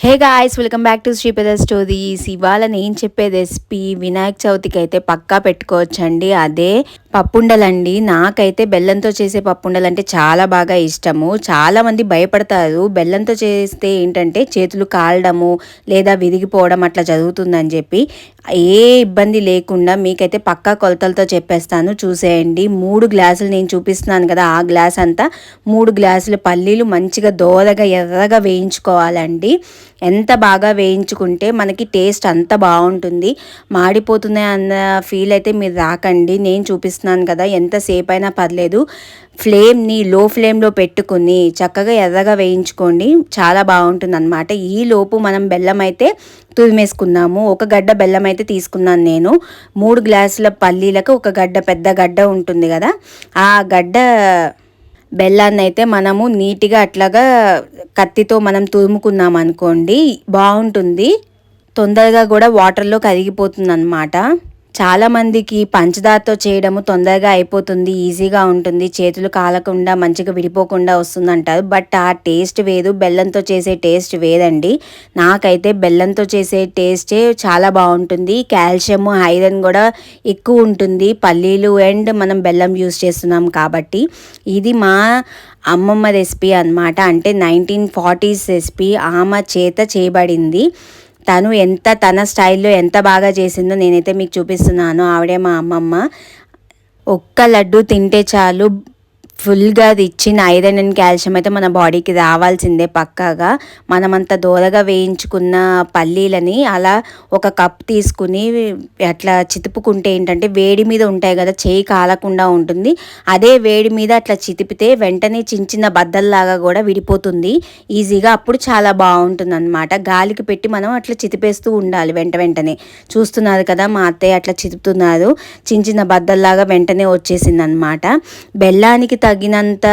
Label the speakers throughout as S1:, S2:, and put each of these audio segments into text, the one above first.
S1: Hey guys welcome back to Sripada stories. ఇవాళ నేను చెప్పే రెసిపీ వినాయక చవితికి అయితే పక్కా పెట్టుకోవచ్చండి. అదే పప్పుండలండి. నాకైతే బెల్లంతో చేసే పప్పుండలు అంటే చాలా బాగా ఇష్టము. చాలామంది భయపడతారు. బెల్లంతో చేస్తే ఏంటంటే చేతులు కాలడము లేదా విరిగిపోవడం అట్లా జరుగుతుందని చెప్పి. ఏ ఇబ్బంది లేకుండా మీకైతే పక్కా కొలతలతో చెప్పేస్తాను. చూసేయండి. మూడు గ్లాసులు నేను చూపిస్తున్నాను కదా ఆ గ్లాస్ అంతా మూడు గ్లాసులు పల్లీలు మంచిగా దోరగా ఎర్రగా వేయించుకోవాలండి. ఎంత బాగా వేయించుకుంటే మనకి టేస్ట్ అంత బాగుంటుంది. మాడిపోతున్నాయి అన్న ఫీల్ అయితే మీరు రాకండి. నేను చూపిస్తున్నాను కదా ఎంతసేపు అయినా పర్లేదు. ఫ్లేమ్ని లో ఫ్లేమ్లో పెట్టుకుని చక్కగా ఎర్రగా వేయించుకోండి. చాలా బాగుంటుంది అనమాట ఈ లోపు మనం బెల్లం అయితే తురిమేసుకున్నాము ఒక గడ్డ బెల్లం అయితే తీసుకున్నాను నేను. మూడు గ్లాసుల పల్లీలకు ఒక గడ్డ పెద్ద గడ్డ ఉంటుంది కదా. ఆ గడ్డ బెల్లాన్ని అయితే మనము నీట్గా అట్లాగా కత్తితో మనం తురుముకున్నాం అనుకోండి బాగుంటుంది. తొందరగా కూడా వాటర్లో కరిగిపోతుంది అనమాట చాలామందికి పంచదారతో చేయడము తొందరగా అయిపోతుంది ఈజీగా ఉంటుంది. చేతులు కాలకుండా మంచిగా విడిపోకుండా వస్తుంది అంటారు బట్ ఆ టేస్ట్ వేరు బెల్లంతో చేసే టేస్ట్ వేదండి నాకైతే బెల్లంతో చేసే టేస్టే చాలా బాగుంటుంది. కాల్షియము ఐరన్ కూడా ఎక్కువ ఉంటుంది. పల్లీలు అండ్ మనం బెల్లం యూస్ చేస్తున్నాం కాబట్టి. ఇది మా అమ్మమ్మ రెసిపీ అనమాట అంటే నైన్టీన్ ఫార్టీస్ రెసిపీ ఆమె చేత చేయబడింది. తను ఎంత తన స్టైల్లో ఎంత బాగా చేసిందో నేనైతే మీకు చూపిస్తున్నాను. ఆవిడే మా అమ్మమ్మ. ఒక్క లడ్డు తింటే చాలు. ఫుల్గా అది ఇచ్చిన ఐరన్ అండ్ కాల్షియం అయితే మన బాడీకి రావాల్సిందే పక్కాగా. మనమంత దూరగా వేయించుకున్న పల్లీలని అలా ఒక కప్ తీసుకుని అట్లా చితుపుకుంటే ఏంటంటే వేడి మీద ఉంటాయి కదా చేయి కాలకుండా ఉంటుంది. అదే వేడి మీద అట్లా చితిపితే వెంటనే చిన్న చిన్న బద్దల్లాగా కూడా విడిపోతుంది. ఈజీగా అప్పుడు చాలా బాగుంటుంది అనమాట గాలికి పెట్టి మనం అట్లా చితిపేస్తూ ఉండాలి వెంట వెంటనే. చూస్తున్నారు కదా మా అత్తయ్య అట్లా చితుపుతున్నారు చిన్న చిన్న బద్దల్లాగా వెంటనే వచ్చేసింది అనమాట బెల్లానికి తగినంత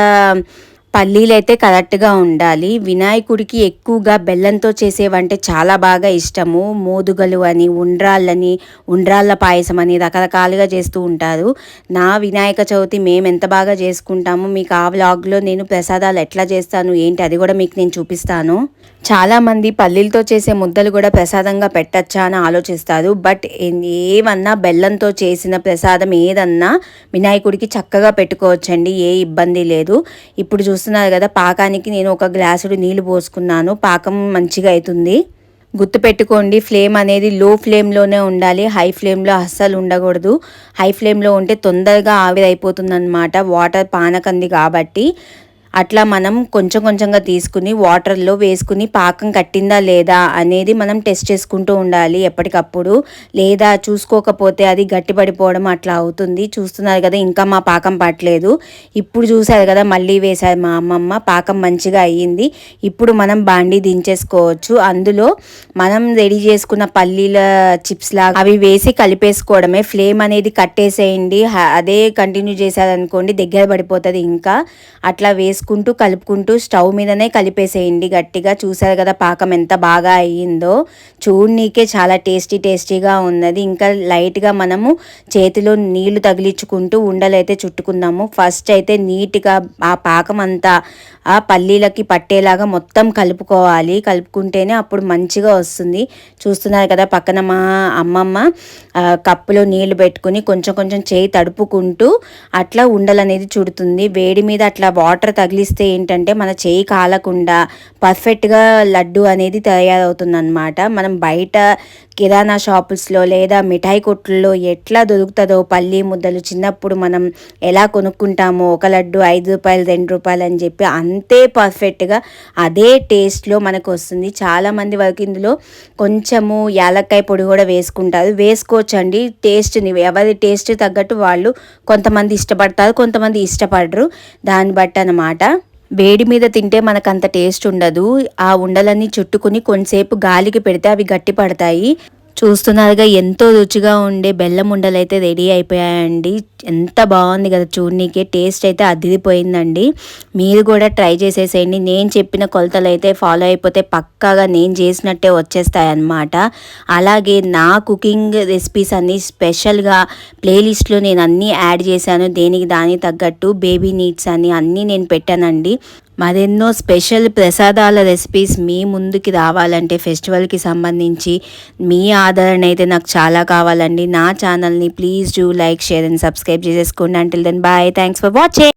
S1: పల్లీలైతే కరెక్ట్గా ఉండాలి. వినాయకుడికి ఎక్కువగా బెల్లంతో చేసేవంటే చాలా బాగా ఇష్టము. మోదుగలు అని ఉండ్రాళ్ళని ఉండ్రాళ్ళ పాయసం అని రకరకాలుగా చేస్తూ ఉంటారు. నా వినాయక చవితి మేము ఎంత బాగా చేసుకుంటామో మీకు ఆ వ్లాగ్లో నేను ప్రసాదాలు ఎట్లా చేస్తాను ఏంటి అది కూడా మీకు నేను చూపిస్తాను. చాలామంది పల్లీలతో చేసే ముద్దలు కూడా ప్రసాదంగా పెట్టచ్చా అని ఆలోచిస్తారు. బట్ ఏమన్నా బెల్లంతో చేసిన ప్రసాదం ఏదన్నా వినాయకుడికి చక్కగా పెట్టుకోవచ్చండి. ఏ ఇబ్బంది లేదు. ఇప్పుడు చూస్తున్నారు కదా పాకానికి నేను ఒక గ్లాసుడు నీళ్ళు పోసుకున్నాను. పాకం మంచిగా అవుతుంది గుర్తుపెట్టుకోండి ఫ్లేమ్ అనేది లో ఫ్లేమ్లోనే ఉండాలి. హై ఫ్లేమ్లో అస్సలు ఉండకూడదు. హై ఫ్లేమ్లో ఉంటే తొందరగా ఆవిరైపోతుంది అనమాట వాటర్ పానకంది కాబట్టి. అట్లా మనం కొంచెం కొంచెంగా తీసుకుని వాటర్లో వేసుకుని పాకం కట్టిందా లేదా అనేది మనం టెస్ట్ చేసుకుంటూ ఉండాలి ఎప్పటికప్పుడు. లేదా చూసుకోకపోతే అది గట్టిపడిపోవడం అట్లా అవుతుంది. చూస్తున్నారు కదా ఇంకా మా పాకం పట్టలేదు. ఇప్పుడు చూసారు కదా మళ్ళీ వేశారు మా అమ్మమ్మ. పాకం మంచిగా అయ్యింది. ఇప్పుడు మనం బాండి దించేసుకోవచ్చు. అందులో మనం రెడీ చేసుకున్న పల్లీల చిప్స్ లాగా అవి వేసి కలిపేసుకోవడమే. ఫ్లేమ్ అనేది కట్టేసేయండి. అదే కంటిన్యూ చేశారనుకోండి దగ్గర పడిపోతుంది ఇంకా. అట్లా వేసి వేసుకుంటూ కలుపుకుంటూ స్టవ్ మీదనే కలిపేసేయండి. గట్టిగా చూసారు కదా పాకం ఎంత బాగా అయ్యిందో. చూడనీకే చాలా టేస్టీ టేస్టీగా ఉన్నది. ఇంకా లైట్గా మనము చేతిలో నీళ్ళు తగిలించుకుంటూ ఉండలైతే చుట్టుకుందాము. ఫస్ట్ అయితే నీట్గా ఆ పాకం అంతా ఆ పల్లీలకి పట్టేలాగా మొత్తం కలుపుకోవాలి. కలుపుకుంటేనే అప్పుడు మంచిగా వస్తుంది. చూస్తున్నారు కదా పక్కన మా అమ్మమ్మ కప్పులో నీళ్ళు పెట్టుకుని కొంచెం కొంచెం చేయి తడుపుకుంటూ అట్లా ఉండలనేది చుడుతుంది. వేడి మీద అట్లా వాటర్ తగిలిస్తే ఏంటంటే మన చేయి కాలకుండా పర్ఫెక్ట్గా లడ్డు అనేది తయారవుతుందన్నమాట. మనం బయట కిరాణా షాప్స్లో లేదా మిఠాయి కొట్లలో ఎట్లా దొరుకుతుందో పల్లి ముద్దలు చిన్నప్పుడు మనం ఎలా కొనుక్కుంటామో ఒక లడ్డు ఐదు రూపాయలు రెండు రూపాయలు అని చెప్పి అంతే పర్ఫెక్ట్గా అదే టేస్ట్లో మనకు వస్తుంది చాలామంది వరకు ఇందులో కొంచెము యాలక్కాయ పొడి కూడా వేసుకుంటారు. వేసుకోవచ్చండి. టేస్ట్ని ఎవరి టేస్ట్ తగ్గట్టు వాళ్ళు కొంతమంది ఇష్టపడతారు కొంతమంది ఇష్టపడరు. దాన్ని బట్టి అనమాట వేడి మీద తింటే మనకు అంత టేస్ట్ ఉండదు. ఆ ఉండలన్నీ చుట్టుకుని కొంతసేపు గాలికి పెడితే అవి గట్టి పడతాయి చూస్తున్నారుగా ఎంతో రుచిగా ఉండే బెల్లం ఉండలు అయితే రెడీ అయిపోయాయండి. ఎంత బాగుంది కదా చూడనీకే టేస్ట్ అయితే అదిరిపోయిందండి. మీరు కూడా ట్రై చేసేసేయండి. నేను చెప్పిన కొలతలు అయితే ఫాలో అయిపోతే పక్కాగా నేను చేసినట్టే వచ్చేస్తాయి అన్నమాట అలాగే నా కుకింగ్ రెసిపీస్ అన్నీ స్పెషల్గా ప్లేలిస్ట్లో నేను అన్నీ యాడ్ చేశాను. దేనికి దానికి తగ్గట్టు బేబీ నీడ్స్ అని అన్నీ నేను పెట్టానండి. మరెన్నో స్పెషల్ ప్రసాదాల రెసిపీస్ మీ ముందుకి రావాలంటే ఫెస్టివల్కి సంబంధించి మీ ఆదరణ అయితే నాకు చాలా కావాలండి. నా ఛానల్ని please do like share and subscribe చేసేసుకోండి. Until then bye thanks for watching